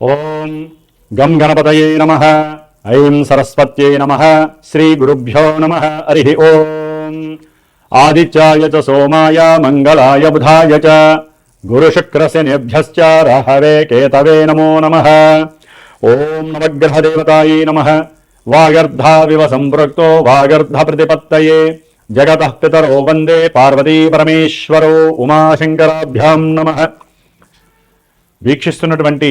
ఓం గం గణపతయే నమ ఐం సరస్వత్యై నమ శ్రీ గురుభ్యో నమ హరి ఓం. ఆదిత్యాయ చ సోమాయ మంగళాయ బుధాయ చ గురుశుక్రశనిభ్యశ్చ రహవే కేతవే నమో నమ. ఓం నవగ్రహదేవతాయై నమ వాగర్ధావివ సంపృక్తో వాగర్ధ ప్రతిపత్తయే జగత పితరో వందే పార్వతీ పరమేశ్వరో ఉమాశంకరాభ్యాం నమ. వీక్షిస్తున్నటువంటి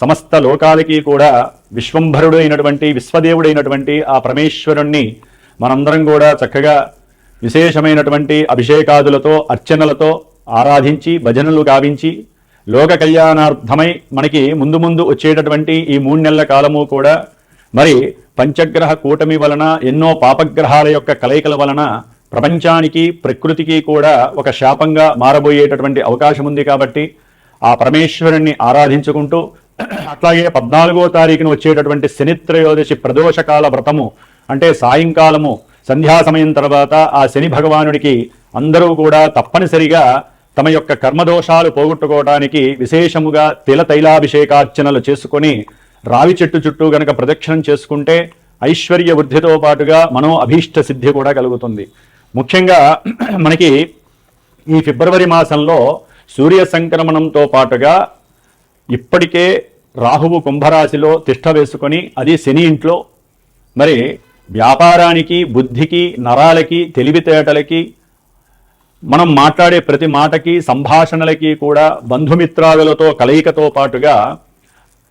సమస్త లోకాలకి కూడా విశ్వంభరుడు అయినటువంటి విశ్వదేవుడైనటువంటి ఆ పరమేశ్వరుణ్ణి మనందరం కూడా చక్కగా విశేషమైనటువంటి అభిషేకాదులతో అర్చనలతో ఆరాధించి భజనలు గావించి లోక కళ్యాణార్థమై మనకి ముందు ముందు వచ్చేటటువంటి ఈ మూడు నెలల కాలము కూడా మరి పంచగ్రహ కూటమి వలన ఎన్నో పాపగ్రహాల యొక్క కలయికల వలన ప్రపంచానికి ప్రకృతికి కూడా ఒక శాపంగా మారబోయేటటువంటి అవకాశం ఉంది కాబట్టి ఆ పరమేశ్వరుణ్ణి ఆరాధించుకుంటూ అట్లాగే పద్నాలుగో తారీఖున వచ్చేటటువంటి శనిత్రయోదశి ప్రదోషకాల వ్రతము అంటే సాయంకాలము సంధ్యా సమయం తర్వాత ఆ శని భగవానుడికి అందరూ కూడా తప్పనిసరిగా తమ యొక్క కర్మదోషాలు పోగొట్టుకోవడానికి విశేషముగా తిల తైలాభిషేకార్చనలు చేసుకొని రావి చెట్టు చుట్టూ గనక ప్రదక్షిణం చేసుకుంటే ఐశ్వర్య వృద్ధితో పాటుగా మనో అభీష్ట సిద్ధి కూడా కలుగుతుంది. ముఖ్యంగా మనకి ఈ ఫిబ్రవరి మాసంలో సూర్య సంక్రమణంతో పాటుగా ఇప్పటికే రాహువు కుంభరాశిలో తిష్ట వేసుకొని అది శని ఇంట్లో. మరి వ్యాపారానికి బుద్ధికి నరాలకి తెలివితేటలకి మనం మాట్లాడే ప్రతి మాటకి సంభాషణలకి కూడా బంధుమిత్రాదులతో కలయికతో పాటుగా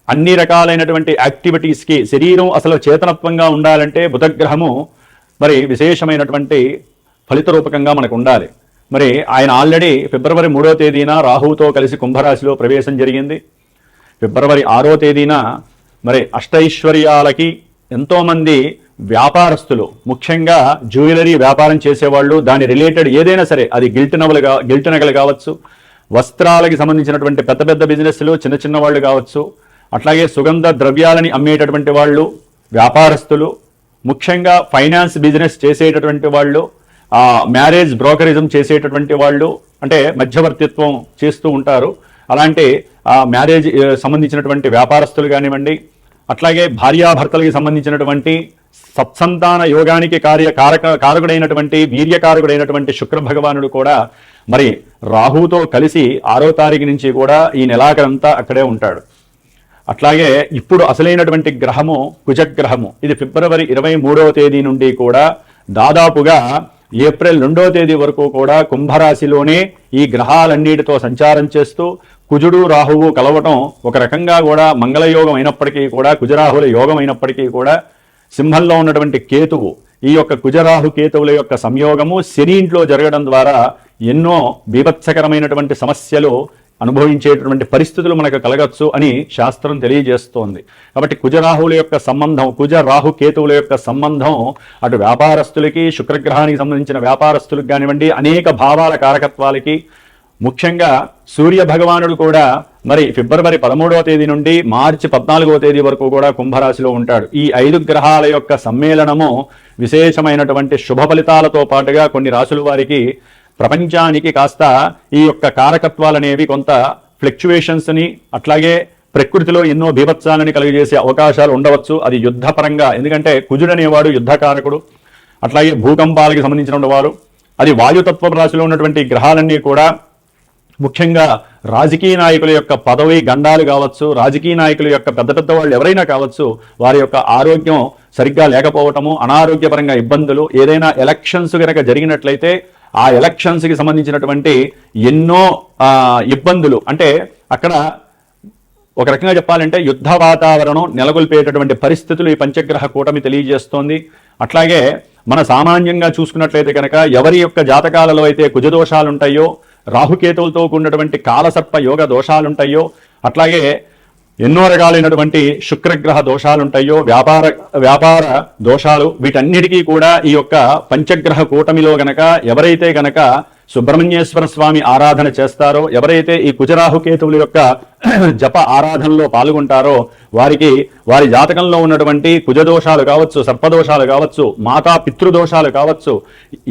అన్ని రకాలైనటువంటి యాక్టివిటీస్కి శరీరం అసలు చేతనత్వంగా ఉండాలంటే బుధగ్రహము మరి విశేషమైనటువంటి ఫలిత రూపకంగా మనకు ఉండాలి. మరి ఆయన ఆల్రెడీ ఫిబ్రవరి మూడో తేదీన రాహువుతో కలిసి కుంభరాశిలో ప్రవేశం జరిగింది. ఫిబ్రవరి ఆరో తేదీన మరి అష్టైశ్వర్యాలకి ఎంతోమంది వ్యాపారస్తులు ముఖ్యంగా జ్యువెలరీ వ్యాపారం చేసేవాళ్ళు దాని రిలేటెడ్ ఏదైనా సరే అది గిల్ట్ నవలు కా గిల్ట్ నగలు కావచ్చు వస్త్రాలకి సంబంధించినటువంటి పెద్ద పెద్ద బిజినెస్లు చిన్న చిన్న వాళ్ళు కావచ్చు అట్లాగే సుగంధ ద్రవ్యాలని అమ్మేటటువంటి వాళ్ళు వ్యాపారస్తులు ముఖ్యంగా ఫైనాన్స్ బిజినెస్ చేసేటటువంటి వాళ్ళు మ్యారేజ్ బ్రోకరిజం చేసేటటువంటి వాళ్ళు అంటే మధ్యవర్తిత్వం చేస్తూ ఉంటారు. అలాంటి ఆ మ్యారేజ్ సంబంధించినటువంటి వ్యాపారస్తులు కానివ్వండి అట్లాగే భార్యాభర్తలకి సంబంధించినటువంటి సత్సంతాన యోగానికి కార్య కారక కారకుడైనటువంటి వీర్యకారకుడైనటువంటి శుక్ర భగవానుడు కూడా మరి రాహుతో కలిసి ఆరో తారీఖు నుంచి కూడా ఈ నెలాఖరంతా అక్కడే ఉంటాడు. అట్లాగే ఇప్పుడు అసలైనటువంటి గ్రహము కుజగ్రహము. ఇది ఫిబ్రవరి ఇరవై మూడవ తేదీ నుండి కూడా దాదాపుగా ఏప్రిల్ రెండవ తేదీ వరకు కూడా కుంభరాశిలోనే ఈ గ్రహాలన్నిటితో సంచారం చేస్తూ కుజుడు రాహువు కలవటం ఒక రకంగా కూడా మంగళయోగం అయినప్పటికీ కూడా కుజరాహుల యోగం అయినప్పటికీ కూడా సింహంలో ఉన్నటువంటి కేతువు ఈ యొక్క కుజరాహు కేతువుల యొక్క సంయోగము శని ఇంట్లో జరగడం ద్వారా ఎన్నో బీభత్సకరమైనటువంటి సమస్యలు అనుభవించేటటువంటి పరిస్థితులు మనకు కలగచ్చు అని శాస్త్రం తెలియజేస్తోంది. కాబట్టి కుజరాహువుల యొక్క సంబంధం కుజ రాహు కేతువుల యొక్క సంబంధం అటు వ్యాపారస్తులకి శుక్రగ్రహానికి సంబంధించిన వ్యాపారస్తులకు కానివ్వండి అనేక భావాల కారకత్వాలకి ముఖ్యంగా సూర్య భగవానుడు కూడా మరి ఫిబ్రవరి పదమూడవ తేదీ నుండి మార్చి పద్నాలుగవ తేదీ వరకు కూడా కుంభరాశిలో ఉంటాడు. ఈ ఐదు గ్రహాల యొక్క సమ్మేళనము విశేషమైనటువంటి శుభ ఫలితాలతో పాటుగా కొన్ని రాశుల వారికి ప్రపంచానికి కాస్త ఈ యొక్క కారకత్వాలు అనేవి కొంత ఫ్లక్చువేషన్స్ని అట్లాగే ప్రకృతిలో ఎన్నో బీభత్సాలని కలిగజేసే అవకాశాలు ఉండవచ్చు. అది యుద్ధపరంగా ఎందుకంటే కుజుడు అనేవాడు యుద్ధకారకుడు అట్లాగే భూకంపాలకి సంబంధించిన వారు అది వాయుతత్వ రాశిలో ఉన్నటువంటి గ్రహాలన్నీ కూడా ముఖ్యంగా రాజకీయ నాయకుల యొక్క పదవి గండాలు కావచ్చు రాజకీయ నాయకుల యొక్క పెద్ద పెద్ద వాళ్ళు ఎవరైనా కావచ్చు వారి యొక్క ఆరోగ్యం సరిగ్గా లేకపోవటము అనారోగ్యపరంగా ఇబ్బందులు ఏదైనా ఎలక్షన్స్ కనుక జరిగినట్లయితే ఆ ఎలక్షన్స్కి సంబంధించినటువంటి ఎన్నో ఇబ్బందులు. అంటే అక్కడ ఒక రకంగా చెప్పాలంటే యుద్ధ వాతావరణం నెలకొల్పేటటువంటి పరిస్థితులు ఈ పంచగ్రహ కూటమి తెలియజేస్తోంది. అట్లాగే మన సామాన్యంగా చూసుకున్నట్లయితే కనుక ఎవరి యొక్క జాతకాలలో అయితే కుజదోషాలు ఉంటాయో రాహుకేతువులతో కూడినటువంటి కాలసర్ప యోగ దోషాలుంటాయో అట్లాగే ఎన్నో రకాలైనటువంటి శుక్రగ్రహ దోషాలుంటాయో వ్యాపార వ్యాపార దోషాలు వీటన్నిటికీ కూడా ఈ యొక్క పంచగ్రహ కూటమిలో గనక ఎవరైతే గనక సుబ్రహ్మణ్యేశ్వర స్వామి ఆరాధన చేస్తారో ఎవరైతే ఈ కుజరాహుకేతువుల యొక్క జప ఆరాధనలో పాల్గొంటారో వారికి వారి జాతకంలో ఉన్నటువంటి కుజదోషాలు కావచ్చు సర్పదోషాలు కావచ్చు మాతా పితృదోషాలు కావచ్చు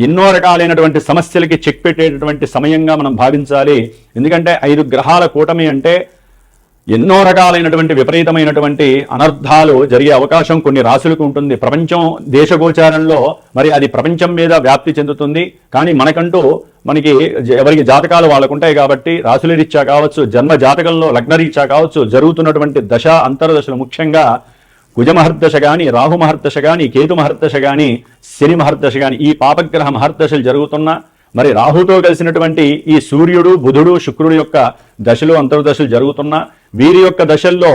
ఎన్నో రకాలైనటువంటి సమస్యలకి చెక్ పెట్టేటటువంటి సమయంగా మనం భావించాలి. ఎందుకంటే ఐదు గ్రహాల కూటమి అంటే ఎన్నో రకాలైనటువంటి విపరీతమైనటువంటి అనర్థాలు జరిగే అవకాశం కొన్ని రాశులకు ఉంటుంది. ప్రపంచం దేశగోచారంలో మరి అది ప్రపంచం మీద వ్యాప్తి చెందుతుంది. కానీ మనకంటూ మనకి జ- ఎవరికి జాతకాలు వాళ్ళకు ఉంటాయి కాబట్టి రాశుల రీత్యా కావచ్చు జన్మ జాతకంలో లగ్నరీత్యా కావచ్చు జరుగుతున్నటువంటి దశ అంతర్దశలు ముఖ్యంగా కుజమహర్దశ మహర్దశ గాని రాహు మహర్దశ కానీ కేతు మహర్దశ కానీ శని మహర్దశ కానీ ఈ పాపగ్రహ మహర్దశలు జరుగుతున్నా మరి రాహుతో కలిసినటువంటి ఈ సూర్యుడు బుధుడు శుక్రుడు యొక్క దశలు అంతర్దశలు జరుగుతున్నా వీరి యొక్క దశల్లో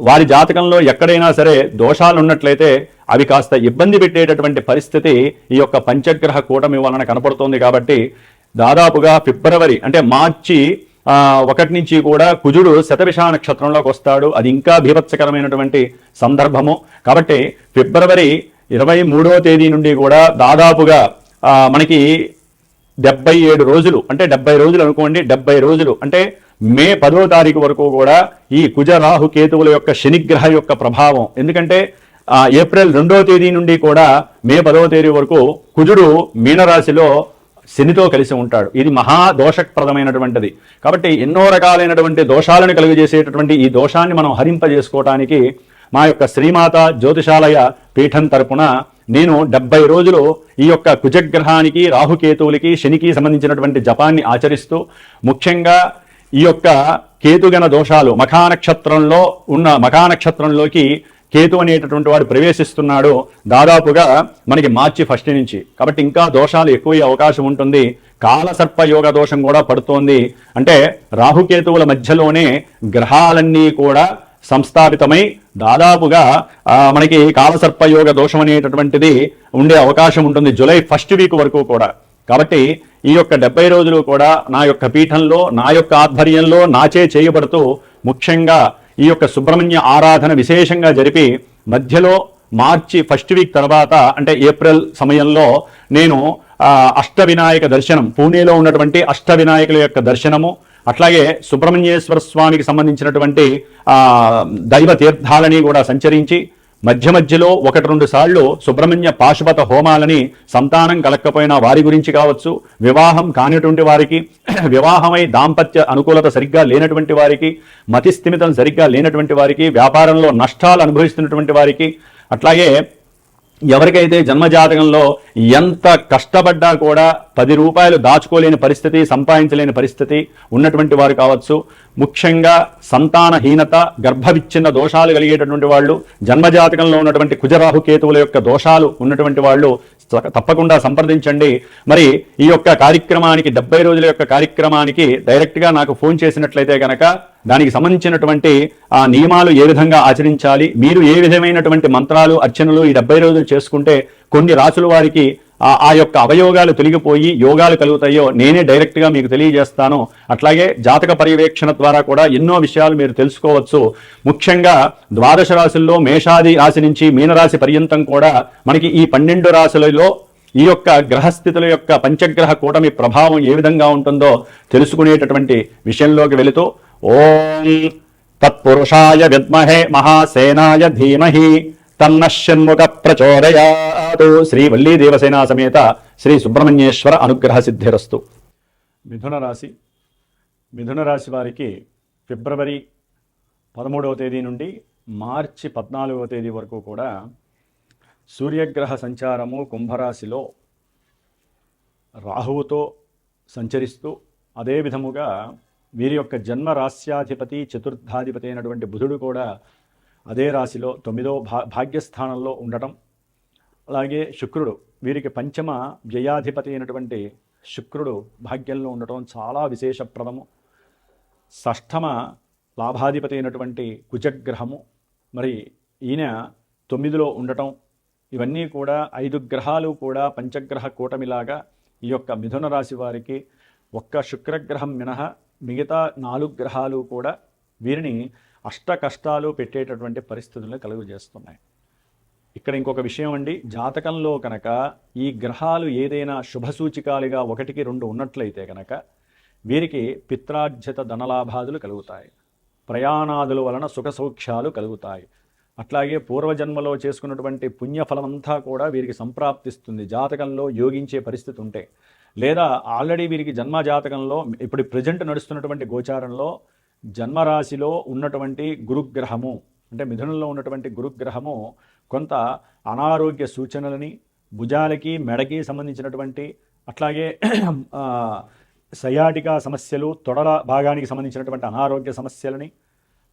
వారి జాతకంలో ఎక్కడైనా సరే దోషాలు ఉన్నట్లయితే అవి కాస్త ఇబ్బంది పెట్టేటటువంటి పరిస్థితి ఈ యొక్క పంచగ్రహ కూటమి వలన కనపడుతోంది కాబట్టి దాదాపుగా ఫిబ్రవరి అంటే మార్చి ఒకటి నుంచి కూడా కుజుడు శతవిషా నక్షత్రంలోకి వస్తాడు. అది ఇంకా భీభత్సకరమైనటువంటి సందర్భము. కాబట్టి ఫిబ్రవరి ఇరవై మూడవ తేదీ నుండి కూడా దాదాపుగా మనకి డెబ్బై ఏడు రోజులు అంటే డెబ్బై రోజులు అనుకోండి డెబ్బై రోజులు. అంటే మే పదో తారీఖు వరకు కూడా ఈ కుజ రాహు కేతువుల యొక్క శనిగ్రహ యొక్క ప్రభావం. ఎందుకంటే ఏప్రిల్ రెండవ తేదీ నుండి కూడా మే పదవ తేదీ వరకు కుజుడు మీనరాశిలో శనితో కలిసి ఉంటాడు. ఇది మహా దోషప్రదమైనటువంటిది. కాబట్టి ఎన్నో రకాలైనటువంటి దోషాలను కలుగజేసేటటువంటి ఈ దోషాన్ని మనం హరింపజేసుకోవటానికి మా యొక్క శ్రీమాత జ్యోతిషాలయ పీఠం తరపున నేను డెబ్బై రోజులు ఈ యొక్క కుజగ్రహానికి రాహుకేతువులకి శనికి సంబంధించినటువంటి జపాన్ని ఆచరిస్తూ ముఖ్యంగా ఈ యొక్క కేతుగణ దోషాలు మఖానక్షత్రంలో ఉన్న మఖానక్షత్రంలోకి కేతు అనేటటువంటి వాడు ప్రవేశిస్తున్నాడు దాదాపుగా మనకి మార్చి ఫస్ట్ నుంచి. కాబట్టి ఇంకా దోషాలు ఎక్కువయ్యే అవకాశం ఉంటుంది. కాలసర్ప యోగ దోషం కూడా పడుతోంది. అంటే రాహుకేతువుల మధ్యలోనే గ్రహాలన్నీ కూడా సంస్థాపితమై దాదాపుగా మనకి కాలసర్పయోగ దోషం అనేటటువంటిది ఉండే అవకాశం ఉంటుంది జూలై ఫస్ట్ వీక్ వరకు కూడా. కాబట్టి ఈ యొక్క డెబ్బై రోజులు కూడా నా యొక్క పీఠంలో నా యొక్క ఆధ్వర్యంలో నాచే చేయబడుతూ ముఖ్యంగా ఈ యొక్క సుబ్రహ్మణ్య ఆరాధన విశేషంగా జరిపి మధ్యలో మార్చి ఫస్ట్ వీక్ తర్వాత అంటే ఏప్రిల్ సమయంలో నేను అష్టవినాయక దర్శనం పూణేలో ఉన్నటువంటి అష్టవినాయకుల యొక్క దర్శనము అట్లాగే సుబ్రహ్మణ్యేశ్వర స్వామికి సంబంధించినటువంటి దైవ తీర్థాలని కూడా సంచరించి మధ్య మధ్యలో ఒకటి రెండు సార్లు సుబ్రహ్మణ్య పాశుపత హోమాలని సంతానం కలక్కపోయినా వారి గురించి కావచ్చు వివాహం కానిటువంటి వారికి వివాహమై దాంపత్య అనుకూలత సరిగ్గా లేనటువంటి వారికి మతిస్థిమితం సరిగ్గా లేనటువంటి వారికి వ్యాపారంలో నష్టాలు అనుభవిస్తున్నటువంటి వారికి అట్లాగే ఎవరికైతే జన్మజాతకంలో ఎంత కష్టపడ్డా కూడా పది రూపాయలు దాచుకోలేని పరిస్థితి సంపాదించలేని పరిస్థితి ఉన్నటువంటి వారు కావచ్చు ముఖ్యంగా సంతానహీనత గర్భవిచ్ఛిన్న దోషాలు కలిగేటటువంటి వాళ్ళు జన్మజాతకంలో ఉన్నటువంటి కుజరాహు కేతువుల యొక్క దోషాలు ఉన్నటువంటి వాళ్ళు తప్పకుండా సంప్రదించండి. మరి ఈ యొక్క కార్యక్రమానికి డెబ్బై రోజుల యొక్క కార్యక్రమానికి డైరెక్ట్గా నాకు ఫోన్ చేసినట్లయితే కనుక దానికి సంబంధించినటువంటి ఆ నియమాలు ఏ విధంగా ఆచరించాలి మీరు ఏ విధమైనటువంటి మంత్రాలు అర్చనలు ఈ డెబ్బై రోజులు చేసుకుంటే కొన్ని రాసుల వారికి ఆ ఆ యొక్క అవయోగాలు తొలగిపోయి యోగాలు కలుగుతాయో నేనే డైరెక్ట్గా మీకు తెలియజేస్తాను. అట్లాగే జాతక పర్యవేక్షణ ద్వారా కూడా ఎన్నో విషయాలు మీరు తెలుసుకోవచ్చు. ముఖ్యంగా ద్వాదశ రాశుల్లో మేషాది రాశి నుంచి మీనరాశి పర్యంతం కూడా మనకి ఈ పన్నెండు రాశులలో ఈ యొక్క గ్రహస్థితుల యొక్క పంచగ్రహ కూటమి ప్రభావం ఏ విధంగా ఉంటుందో తెలుసుకునేటటువంటి విషయంలోకి వెళుతూ ఓం తత్పురుషాయ విద్మహే మహాసేనాయ ధీమహి తన్న షణ్ముఖ ప్రచోదయాదు శ్రీ వల్లీ దేవసేనా సమేత శ్రీ సుబ్రహ్మణ్యేశ్వర అనుగ్రహ సిద్ధిరస్తు. మిథున రాశి. మిథున రాశి వారికి ఫిబ్రవరి పదమూడవ తేదీ నుండి మార్చి పద్నాలుగవ తేదీ వరకు కూడా సూర్యగ్రహ సంచారము కుంభరాశిలో రాహువుతో సంచరిస్తూ అదే విధముగా వీరి యొక్క జన్మ రాశ్యాధిపతి చతుర్థాధిపతి అయినటువంటి బుధుడు కూడా అదే రాశిలో తొమ్మిదో భా భాగ్యస్థానంలో ఉండటం. అలాగే శుక్రుడు వీరికి పంచమ వ్యయాధిపతి అయినటువంటి శుక్రుడు భాగ్యంలో ఉండటం చాలా విశేషప్రదము. షష్ఠమ లాభాధిపతి అయినటువంటి కుజగ్రహము. మరి ఈయన తొమ్మిదిలో ఉండటం. ఇవన్నీ కూడా ఐదు గ్రహాలు కూడా పంచగ్రహ కూటమిలాగా ఈ యొక్క మిథున రాశి వారికి ఒక్క శుక్రగ్రహం మినహా మిగతా నాలుగు గ్రహాలు కూడా వీరిని అష్ట కష్టాలు పెట్టేటటువంటి పరిస్థితులను కలుగు చేస్తున్నాయి ఇక్కడ ఇంకొక విషయం అండి. జాతకంలో కనుక ఈ గ్రహాలు ఏదైనా శుభ సూచికాలుగా ఒకటికి రెండు ఉన్నట్లయితే కనుక వీరికి పిత్రార్జిత ధనలాభాదులు కలుగుతాయి. ప్రయాణాదుల వలన సుఖ సౌఖ్యాలు కలుగుతాయి. అట్లాగే పూర్వజన్మలో చేసుకున్నటువంటి పుణ్యఫలమంతా కూడా వీరికి సంప్రాప్తిస్తుంది. జాతకంలో యోగించే పరిస్థితి ఉంటే. లేదా ఆల్రెడీ వీరికి జన్మ జాతకంలో ఇప్పుడు ప్రజెంట్ నడుస్తున్నటువంటి గోచారంలో జన్మరాశిలో ఉన్నటువంటి గురుగ్రహము అంటే మిథునంలో ఉన్నటువంటి గురుగ్రహము కొంత అనారోగ్య సూచనలని భుజాలకి మెడకి సంబంధించినటువంటి అట్లాగే సయాటికా సమస్యలు తొడల భాగానికి సంబంధించినటువంటి అనారోగ్య సమస్యలని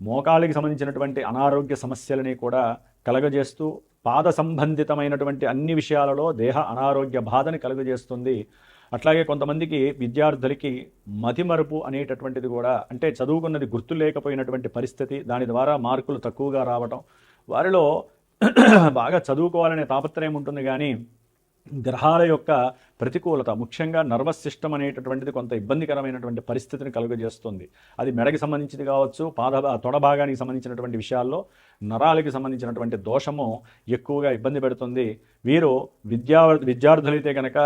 మోకాలకి సంబంధించినటువంటి అనారోగ్య సమస్యలని కూడా కలగజేస్తూ పాద సంబంధితమైనటువంటి అన్ని విషయాలలో దేహ అనారోగ్య బాధని కలుగజేస్తుంది. అట్లాగే కొంతమందికి విద్యార్థులకి మతిమరుపు అనేటటువంటిది కూడా అంటే చదువుకున్నది గుర్తు లేకపోయినటువంటి పరిస్థితి దాని ద్వారా మార్కులు తక్కువగా రావటం వారిలో బాగా చదువుకోవాలనే తాపత్రయం ఉంటుంది కానీ గ్రహాల యొక్క ప్రతికూలత ముఖ్యంగా నర్వస్ సిస్టమ్ అనేటటువంటిది కొంత ఇబ్బందికరమైనటువంటి పరిస్థితిని కలుగజేస్తుంది. అది మెడకి సంబంధించింది కావచ్చు పాద తొడ భాగానికి సంబంధించినటువంటి విషయాల్లో నరాలకి సంబంధించినటువంటి దోషము ఎక్కువగా ఇబ్బంది పెడుతుంది. వీరు విద్యా విద్యార్థులైతే కనుక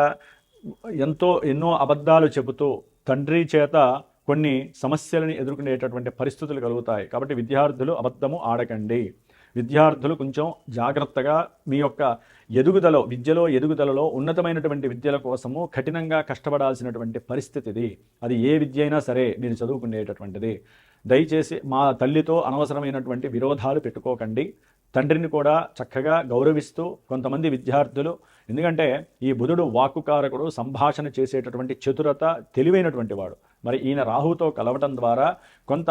ఎంతో ఎన్నో అబద్ధాలు చెబుతూ తండ్రి చేత కొన్ని సమస్యలను ఎదుర్కొనేటటువంటి పరిస్థితులు కలుగుతాయి. కాబట్టి విద్యార్థులు అబద్ధము ఆడకండి. విద్యార్థులు కొంచెం జాగ్రత్తగా మీ యొక్క ఎదుగుదల విద్యలో ఎదుగుదలలో ఉన్నతమైనటువంటి విద్యల కోసము కఠినంగా కష్టపడాల్సినటువంటి పరిస్థితి ఇది అది ఏ విద్య అయినా సరే మీరు చదువుకునేటటువంటిది. దయచేసి మా తల్లితో అనవసరమైనటువంటి విరోధాలు పెట్టుకోకండి. తండ్రిని కూడా చక్కగా గౌరవిస్తూ కొంతమంది విద్యార్థులు ఎందుకంటే ఈ బుధుడు వాక్కుకారకుడు సంభాషణ చేసేటటువంటి చతురత తెలివైనటువంటి వాడు. మరి ఈయన రాహుతో కలవటం ద్వారా కొంత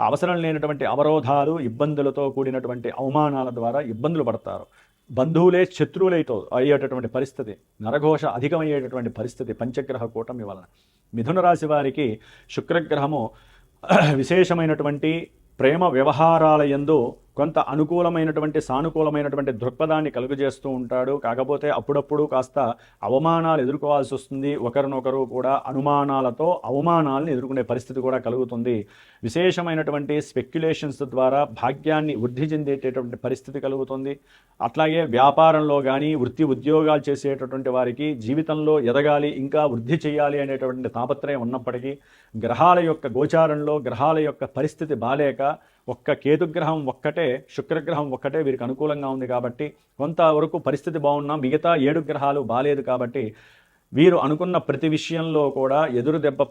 అవసరం లేనటువంటి అవరోధాలు ఇబ్బందులతో కూడినటువంటి అవమానాల ద్వారా ఇబ్బందులు పడతారు. బంధువులే శత్రువులైతో అయ్యేటటువంటి పరిస్థితి నరఘోష అధికమయ్యేటటువంటి పరిస్థితి పంచగ్రహ కూటమి వలన. మిథున రాశి వారికి శుక్రగ్రహము విశేషమైనటువంటి ప్రేమ వ్యవహారాల యందు కొంత అనుకూలమైనటువంటి సానుకూలమైనటువంటి దృక్పథాన్ని కలుగజేస్తూ ఉంటాడు. కాకపోతే అప్పుడప్పుడు కాస్త అవమానాలు ఎదుర్కోవాల్సి వస్తుంది. ఒకరినొకరు కూడా అనుమానాలతో అవమానాలను ఎదుర్కొనే పరిస్థితి కూడా కలుగుతుంది. విశేషమైనటువంటి స్పెక్యులేషన్స్ ద్వారా భాగ్యాన్ని వృద్ధి చెందేటటువంటి పరిస్థితి కలుగుతుంది. అట్లాగే వ్యాపారంలో కానీ వృత్తి ఉద్యోగాలు చేసేటటువంటి వారికి జీవితంలో ఎదగాలి ఇంకా వృద్ధి చేయాలి అనేటువంటి తాపత్రయం ఉన్నప్పటికీ గ్రహాల యొక్క గోచారంలో గ్రహాల యొక్క పరిస్థితి బాలేక ఒక్క కేతుగ్రహం ఒక్కటే శుక్రగ్రహం ఒక్కటే వీరికి అనుకూలంగా ఉంది కాబట్టి కొంతవరకు పరిస్థితి బాగున్నా మిగతా ఏడు గ్రహాలు బాగాలేదు కాబట్టి వీరు అనుకున్న ప్రతి విషయంలో కూడా ఎదురు దెబ్బ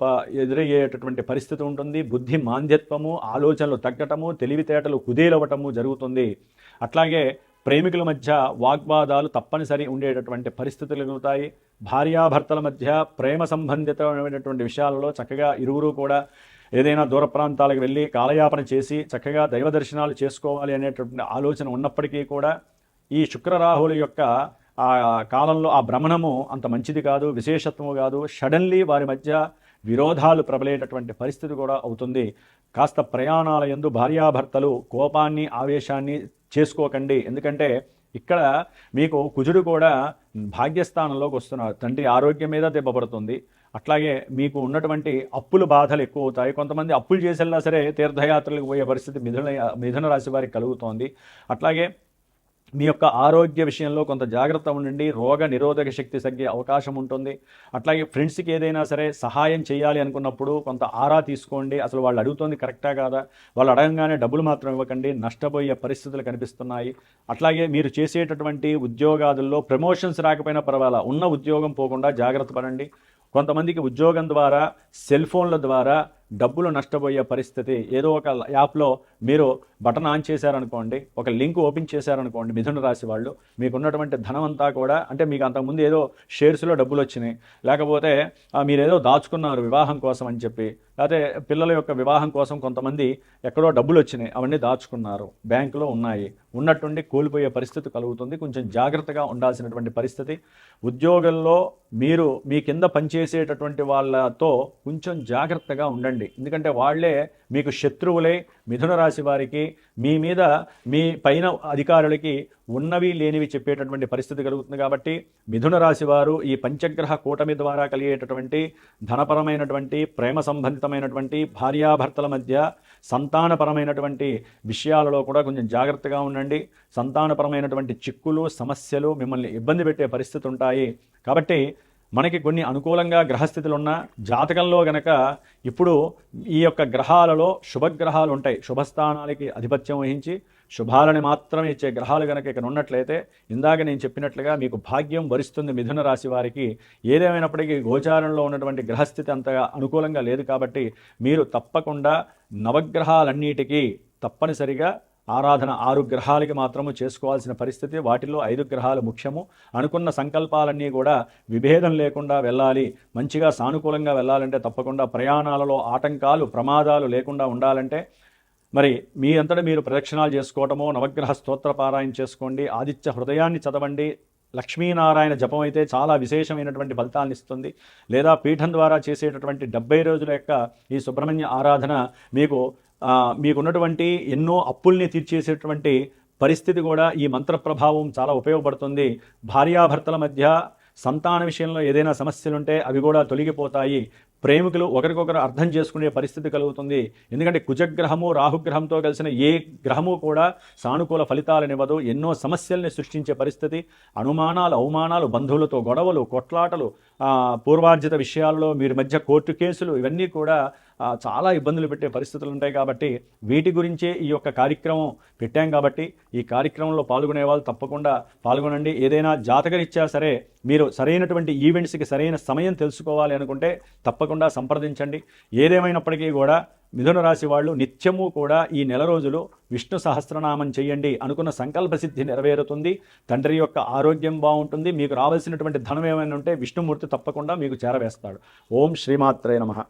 ఎదురయ్యేటటువంటి పరిస్థితి ఉంటుంది. బుద్ధి మాంద్యత్వము ఆలోచనలు తగ్గటము తెలివితేటలు కుదేలవటము జరుగుతుంది. అట్లాగే ప్రేమికుల మధ్య వాగ్వాదాలు తప్పనిసరి ఉండేటటువంటి పరిస్థితులు కలుగుతాయి భార్యాభర్తల మధ్య ప్రేమ సంబంధితమైనటువంటి విషయాలలో చక్కగా ఇరువురు కూడా ఏదైనా దూర ప్రాంతాలకు వెళ్ళి కాలయాపన చేసి చక్కగా దైవ దర్శనాలు చేసుకోవాలి అనేటటువంటి ఆలోచన ఉన్నప్పటికీ కూడా ఈ శుక్రరాహుల యొక్క ఆ కాలంలో ఆ భ్రమణము అంత మంచిది కాదు విశేషత్వము కాదు. సడన్లీ వారి మధ్య విరోధాలు ప్రబలేటటువంటి పరిస్థితి కూడా అవుతుంది. కాస్త ప్రయాణాల యందు భార్యాభర్తలు కోపాన్ని ఆవేశాన్ని చేసుకోకండి. ఎందుకంటే ఇక్కడ మీకు కుజుడు కూడా భాగ్యస్థానంలోకి వస్తున్నారు. తండ్రి ఆరోగ్యం మీద దెబ్బపడుతుంది. అట్లాగే మీకు ఉన్నటువంటి అప్పుల బాధలు ఎక్కువ అవుతాయి కొంతమంది అప్పులు చేసేలా సరే తీర్థయాత్రలకు పోయే పరిస్థితి మిథున మిథున రాశి వారికి కలుగుతోంది. అట్లాగే మీ యొక్క ఆరోగ్య విషయంలో కొంత జాగ్రత్త ఉండండి. రోగ నిరోధక శక్తి తగ్గే అవకాశం ఉంటుంది. అట్లాగే ఫ్రెండ్స్కి ఏదైనా సరే సహాయం చేయాలి అనుకున్నప్పుడు కొంత ఆరా తీసుకోండి. అసలు వాళ్ళు అడుగుతోంది కరెక్టా కాదా? వాళ్ళు అడగంగానే డబ్బులు మాత్రం ఇవ్వకండి. నష్టపోయే పరిస్థితులు కనిపిస్తున్నాయి. అట్లాగే మీరు చేసేటటువంటి ఉద్యోగాదుల్లో ప్రమోషన్స్ రాకపోయినా పర్వాలా. ఉన్న ఉద్యోగం పోకుండా జాగ్రత్త పడండి. కొంతమందికి ఉద్యోగం ద్వారా సెల్ ఫోన్ల ద్వారా డబ్బులు నష్టపోయే పరిస్థితి. ఏదో ఒక యాప్లో మీరు బటన్ ఆన్ చేశారనుకోండి ఒక లింక్ ఓపెన్ చేశారనుకోండి మిథున రాశి వాళ్ళు మీకు ఉన్నటువంటి ధనం అంతా కూడా అంటే మీకు అంతకుముందు ఏదో షేర్స్లో డబ్బులు వచ్చినాయి లేకపోతే మీరేదో మీరు ఏదో దాచుకున్నారు వివాహం కోసం అని చెప్పి లేకపోతే పిల్లల యొక్క వివాహం కోసం కొంతమంది ఎక్కడో డబ్బులు వచ్చినాయి అవన్నీ దాచుకున్నారు బ్యాంకులో ఉన్నాయి ఉన్నట్టుండి కోల్పోయే పరిస్థితి కలుగుతుంది. కొంచెం జాగ్రత్తగా ఉండాల్సినటువంటి పరిస్థితి. ఉద్యోగంలో మీరు మీ కింద పనిచేసేటటువంటి వాళ్ళతో కొంచెం జాగ్రత్తగా ఉండండి. చేయకండి ఎందుకంటే వాళ్ళే మీకు శత్రువులే మిథున రాశి వారికి మీ మీద మీ పైన అధికారులకి ఉన్నవి లేనివి చెప్పేటటువంటి పరిస్థితి కలుగుతుంది కాబట్టి మిథున రాశి వారు ఈ పంచగ్రహ కూటమి ద్వారా కలిగేటటువంటి ధనపరమైనటువంటి ప్రేమ సంబంధితమైనటువంటి భార్యాభర్తల మధ్య సంతానపరమైనటువంటి విషయాలలో కూడా కొంచెం జాగ్రత్తగా ఉండండి. సంతానపరమైనటువంటి చిక్కులు సమస్యలు మిమ్మల్ని ఇబ్బంది పెట్టే పరిస్థితి ఉంటాయి. కాబట్టి మనకి కొన్ని అనుకూలంగా గ్రహస్థితులు ఉన్న జాతకంలో గనక ఇప్పుడు ఈ యొక్క గ్రహాలలో శుభగ్రహాలు ఉంటాయి. శుభస్థానాలకి ఆధిపత్యం వహించి శుభాలని మాత్రమే ఇచ్చే గ్రహాలు కనుక ఇక్కడ ఉన్నట్లయితే ఇందాక నేను చెప్పినట్లుగా మీకు భాగ్యం వరిస్తుంది మిథున రాశి వారికి. ఏదేమైనప్పటికీ గోచారంలో ఉన్నటువంటి గ్రహస్థితి అంతగా అనుకూలంగా లేదు కాబట్టి మీరు తప్పకుండా నవగ్రహాలన్నిటికీ తప్పనిసరిగా ఆరాధన ఆరు గ్రహాలకి మాత్రము చేసుకోవాల్సిన పరిస్థితి వాటిల్లో ఐదు గ్రహాలు ముఖ్యము. అనుకున్న సంకల్పాలన్నీ కూడా విభేదం లేకుండా వెళ్ళాలి. మంచిగా సానుకూలంగా వెళ్ళాలంటే తప్పకుండా ప్రయాణాలలో ఆటంకాలు ప్రమాదాలు లేకుండా ఉండాలంటే మరి మీ అంతటా మీరు ప్రదక్షిణాలు చేసుకోవటమో నవగ్రహ స్తోత్ర పారాయణ చేసుకోండి ఆదిత్య హృదయాన్ని చదవండి. లక్ష్మీనారాయణ జపం అయితే చాలా విశేషమైనటువంటి ఫలితాలను ఇస్తుంది. లేదా పీఠం ద్వారా చేసేటటువంటి డెబ్బై రోజుల యొక్క ఈ సుబ్రహ్మణ్య ఆరాధన మీకు మీకున్నటువంటి ఎన్నో అప్పుల్ని తీర్చేసేటువంటి పరిస్థితి కూడా ఈ మంత్ర ప్రభావం చాలా ఉపయోగపడుతుంది. భార్యాభర్తల మధ్య సంతాన విషయంలో ఏదైనా సమస్యలుంటే అవి కూడా తొలగిపోతాయి. ప్రేమికులు ఒకరికొకరు అర్థం చేసుకునే పరిస్థితి కలుగుతుంది. ఎందుకంటే కుజగ్రహము రాహుగ్రహంతో కలిసిన ఏ గ్రహము కూడా సానుకూల ఫలితాలనివ్వదు. ఎన్నో సమస్యల్ని సృష్టించే పరిస్థితి. అనుమానాలు అవమానాలు బంధువులతో గొడవలు కొట్లాటలు పూర్వార్జిత విషయాల్లో మీరు మధ్య కోర్టు కేసులు ఇవన్నీ కూడా చాలా ఇబ్బందులు పెట్టే పరిస్థితులు ఉంటాయి కాబట్టి వీటి గురించే ఈ యొక్క కార్యక్రమం పెట్టాం కాబట్టి ఈ కార్యక్రమంలో పాల్గొనే వాళ్ళు తప్పకుండా పాల్గొనండి. ఏదైనా జాతకరిచ్చా సరే మీరు సరైనటువంటి ఈవెంట్స్కి సరైన సమయం తెలుసుకోవాలి అనుకుంటే తప్పకుండా సంప్రదించండి. ఏదేమైనప్పటికీ కూడా మిథున రాశి వాళ్ళు నిత్యము కూడా ఈ నెల రోజులు విష్ణు సహస్రనామం చేయండి అనుకున్న సంకల్ప సిద్ధి నెరవేరుతుంది. తండ్రి యొక్క ఆరోగ్యం బాగుంటుంది. మీకు రావాల్సినటువంటి ధనం ఏమైనా ఉంటే విష్ణుమూర్తి తప్పకుండా మీకు చేరవేస్తాడు. ఓం శ్రీమాత్రే నమః.